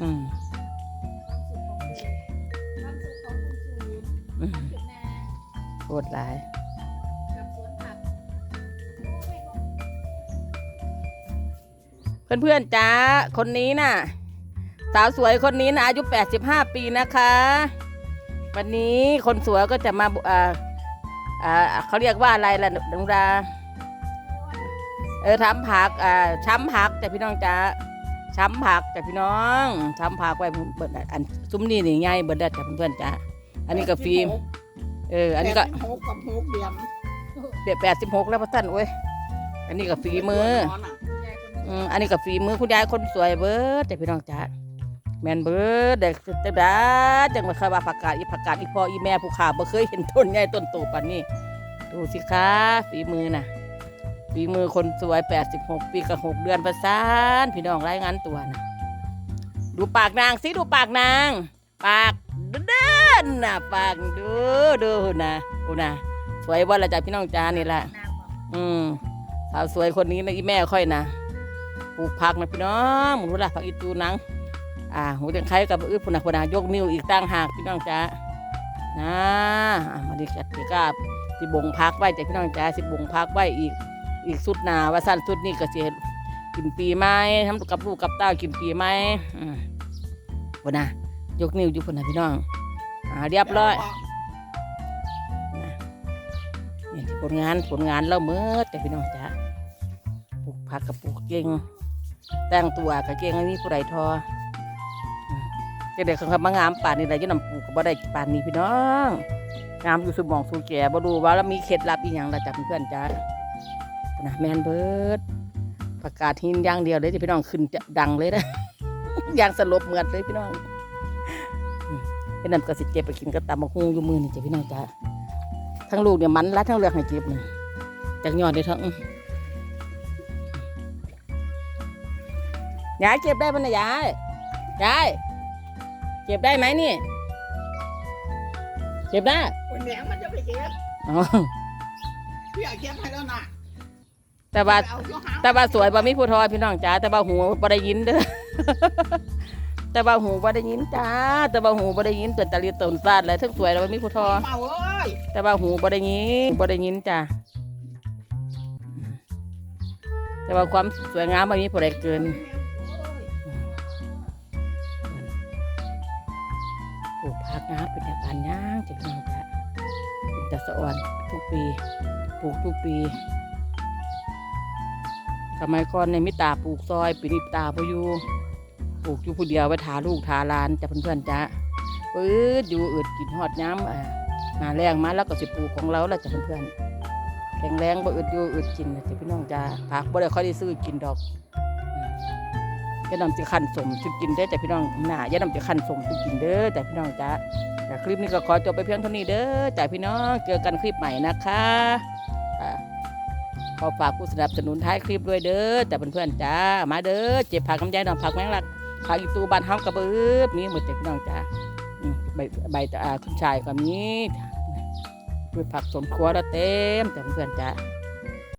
อืมความสุขของคุณครูอืมจุดนาโคตรหลายกับสวนผักเพื่อนๆจ้าคนนี้น่ะ สาวสวยคนนี้นะอายุ 85 ปีนะคะ วันนี้คนสวยก็จะมาอ่าอ่าเขาเรียกว่าอะไรล่ะดงดาเออทำผักอ่าช้ำผักแต่พี่น้องจ้า ช้ำผักแต่พี่น้องช้ำผักไว้เบิดอันซุ้มนี่นี่ไงเบิดได้แต่เพื่อนๆจ้าอันนี้ก็ฟิล์มเอออันนี้ก็แปดสิบหกกับหกเดือนเด็ดแปดสิบหกแล้วพ่อท่านโอ้ยอันนี้ก็ฝีมือยายคนนี้อืมอันนี้ก็ฝีมือคุณยายคนสวยเบิดแต่พี่น้องจ้าแมนเบิดเด็กจังดาจังมาเคยว่าผักกาดอีผักกาดอีพ่ออีแม่ผู้ขาบ่เคยเห็นต้นใหญ่ต้นโตปานนี้ดูสิคะฝีมือน่ะ ฝีมือคนสวย 86 ปีกับ 6 เดือนประสานพี่น้องรายงานตัวนะดูปากนางสิดูปากนาง ปากเดินนะปากดูดูนะดูนะสวยว่าละจ้ะพี่น้องจ้านี่แหละอกอืมสาวสวยคนนี้นะอีแม่ค่อยนะปลูกผักนะพี่น้องมึงรู้ละผักอีตูนังอ่าหูเดียงไข่กับอื้อพุนนะพุนนะยกนิ้วอีกตั้งหากพี่น้องจ้านะอะมาดิจัดพี่กาบสิบงพักไว้แต่พี่น้องจ้าสิบงพักไว้อีก อีกสุดหนาว่าสั้นสุดนี่ก็สิเฮ็ดกินปีไม้ทำกับลูกกับเต้ากินปีไม้อืมพุนนะยกนิ้วอยู่พุนนะพี่น้องอ่าเรียบร้อยนี่ผลงานผลงานเราเมื่อแต่พี่น้องจ้าปลูกผักกับปลูกเก่งแต่งตัวกับเก่งอันนี้ผู้ใดทออืมเด็กๆเขาขับมางามป่านนี้ได้จะนำปลูกก็บ่ได้ป่านนี้พี่น้องงามอยู่สมองสู่แก่บ่รู้ว่าแล้วมีเคล็ดลับอีหยังละจ้ะเพื่อนๆจ้า นะแมนเบิร์ดประกาศหินอย่างเดียวเลยที่พี่น้องขึ้นจะดังเลยนะอย่างสลบเหมือดเลยพี่น้องอืมเป็นนำกระสิเจ็บไปกินก็ตำมะฮุงอยู่มือนี่จ้ะพี่น้องจ้าทั้งลูกเนี่ยมันรัดทั้งเลือกให้เจ็บนี่จากยอดเลยทั้งยายเก็บได้ปะนะยายยายเก็บได้ไหมนี่เก็บได้วันแหนงมันจะไปเก็บอ๋อพี่เอาเก็บให้แล้วนะ แต่ว่าเอาอยู่หางแต่ว่าสวยบ่มีผู้ทอพี่น้องจ้าแต่ว่าหูบ่ได้ยินเด้อแต่ว่าหูบ่ได้ยินจ้า แต่ว่าหูบ่ได้ยินตัวตะลีตนซาดเลยทั้งสวยแล้วบ่มีผู้ทอเมาเอ้ยแต่ว่าหูบ่ได้ยินบ่ได้ยินจ้ะแต่ว่าความสวยงามมันมีผู้ใดเกินปลูกผักนะเป็นแต่ปานย่างจะเป็นจ้ะเป็นแต่สะอ่อนทุกปีปลูกทุกปี สมัยก่อนในยมิตาปลูกซอยปีนี้ตาพอยู่ปลูกอยู่ผู้เดียวไว้ถาลูกถาลานจะเพื่อนๆจ้ะปื๊ดอยู่อึดกินฮอดย้ำอ่าแรงมาแล้วก็สิปลูกของเราแล้วจะเพื่อนๆแข็งแรงบ่อึดอยู่อึดกินจะพี่น้องจ้าผักบ่ได้ค่อยได้ซื้อกินดอกย่านำจะขันสมสิกินเด้อจ้ะพี่น้องหน้าย่านำจะขันสมสิกินเด้อจ้ะพี่น้องจ้าแต่คลิปนี้ก็ขอจบไปเพียงเท่านี้เด้อจ้ะพี่น้องเจอกันคลิปใหม่นะคะ ขอฝากผู้สนับสนุนท้ายคลิปด้วยเด้อแต่เพื่อนๆจ้ามาเด้อเจ็บผักกำไยดอกผักแมงลักผักอีตูบานเฮากระเบือบมีหมดจ้ะพี่น้องจ้าใบใบตาคุณชายก็มีพืชผักสมครัวเราเต็มแต่เพื่อนๆจ้า